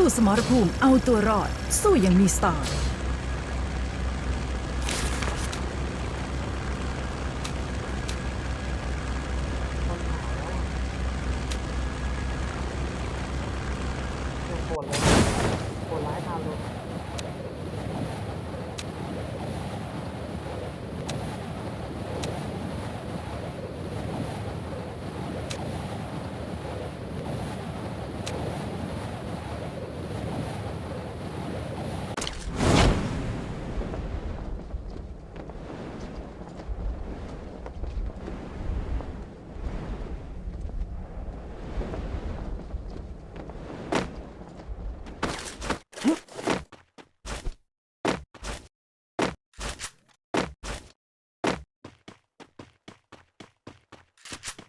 สู้สมรภูมิเอาตัวรอด สู้อย่างมีสไตล์คนหาแล้วอะโหดเลยโหดร้ายทารุณ วะโดเรมอนยังยังวิ่งวะเฮ้ยระวังด้วยระวังด้วยเฮ้ยโดนบ้านเหลืองบ้านเหลือง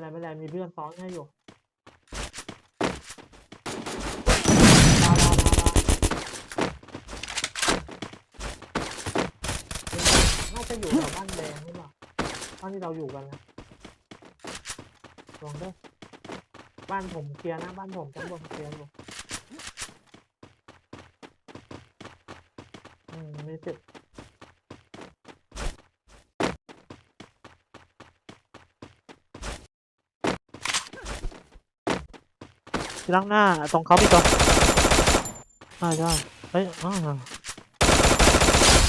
เป็นไรไม่เป็นไรมีเพื่อนซ้อนให้อยู่ดาวดาวดาวดาวน่าจะอยู่แถวบ้านแดงหรือเปล่าบ้านที่เราอยู่กันนะลองด้วยบ้านผมเคลียร์นะบ้านผมชั้นบนเคลียร์อยู่อืมมีสิท ล้างหน้า ตรงเขาพี่ตัวใช่ใช่เฮ้ยอ้าว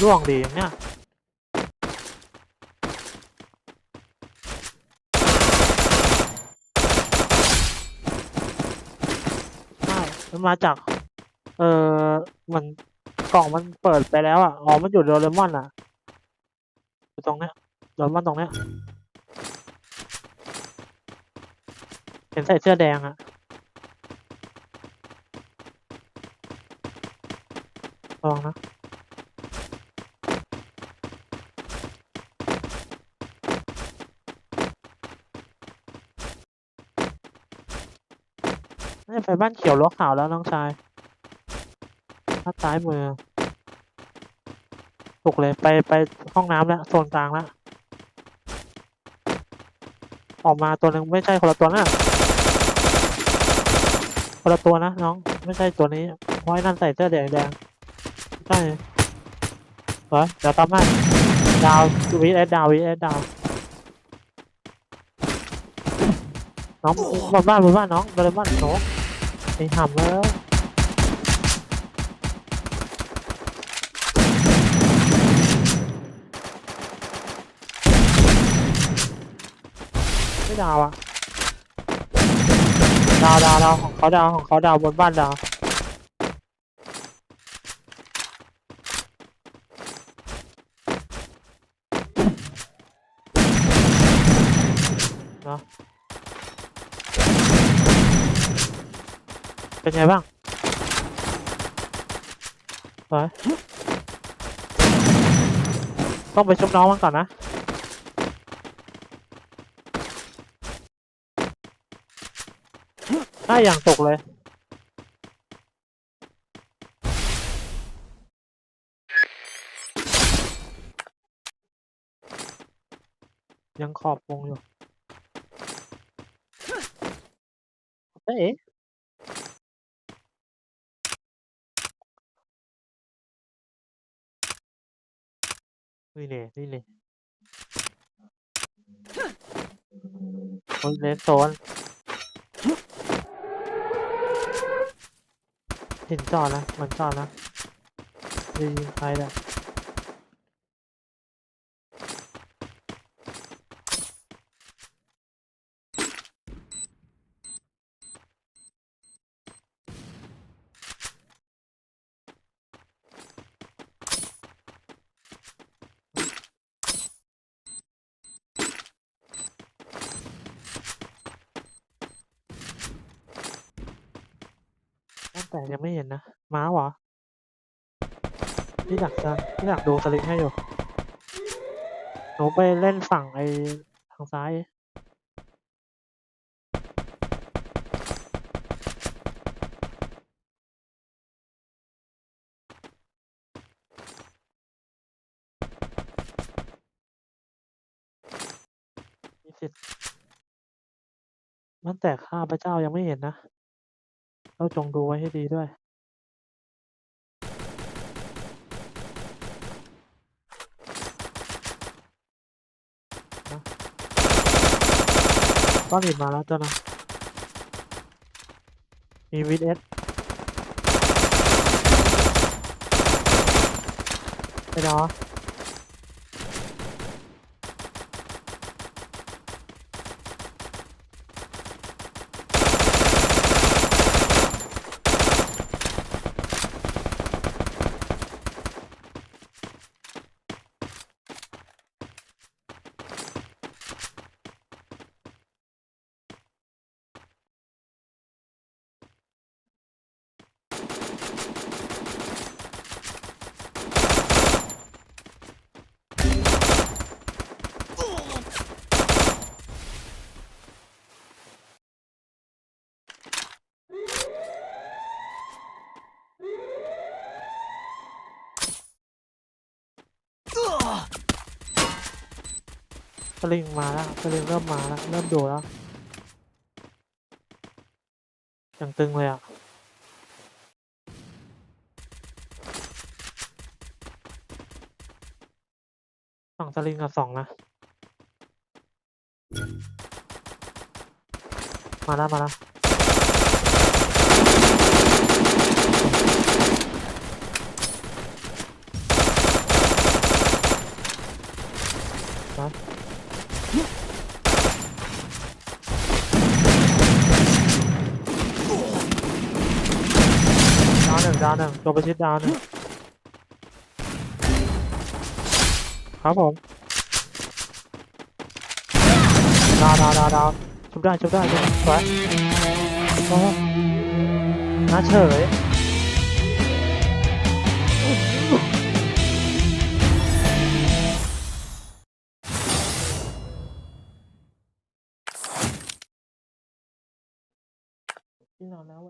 ร่วงดีอย่างเนี้ยใช่มันมาจาก เออมันกล่องมันเปิดไปแล้วอะ อ๋อ มันอยู่โดเรมอนอะอยู่ตรงเนี้ยโดเรมอนตรงเนี้ย เห็นใส่เสื้อแดงอะ ลองนะน่าจะไปบ้านเขียวรั้วขาวแล้วน้องชายด้านซ้ายมือ ถูกเลยไปไปห้องน้ำแล้วโซนกลางแล้วออกมาตัวหนึ่งไม่ใช่คนละตัวนะคนละตัวนะน้อง ไม่ใช่ตัวนี้เพราะไอ้นั่นใส่เสื้อแดงแดง ช่เหรอเดี๋ยวตามให้ดาววีเอสดาววีเอสดาวน้องบนบ้านบนบ้านน้องโดเรมอนน้องไอ้ห่ำแล้วไม่ดาวอะดาวดาวดาวของเขาดาวของเขาดาวบนบ้านดาว เนาะเป็นไงบ้างไปต้องไปชุบน้องมันก่อนนะได้อย่างตกเลยยังขอบวงอยู่ เอ๊ะนี่เนี่ยนี่เนี่ยโอ้ยเลนโซนเห็นจอดนะเหมือนจอดนะยิงใครแห แต่ยังไม่เห็นนะ ม้าหรอพี่ดักจะพี่ดักดูสลิงให้อยู่ หนูไปเล่นฝั่งไอ้ทางซ้าย มีสิทธิ์มันแต่ข้าพระเจ้ายังไม่เห็นนะ เจ้าจงดูไว้ให้ดีด้วย ก้อนหินมาแล้วเจ้านะ มีวิดเอสไปดอ สลิงมาแล้วสลิงเริ่มมาแล้วเริ่มดูแล้วยังตึงเลยอะฝั่งสลิงกับสองนะ มาแล้วมาแล้ว หนึ่งดาวหนึ่งตัวประชิดดาวหนึ่งครับผมดาวดาวดาวดาวชุบได้ชุบได้ชุบสวยโอ้น่าเฉยที่นอนแล้ว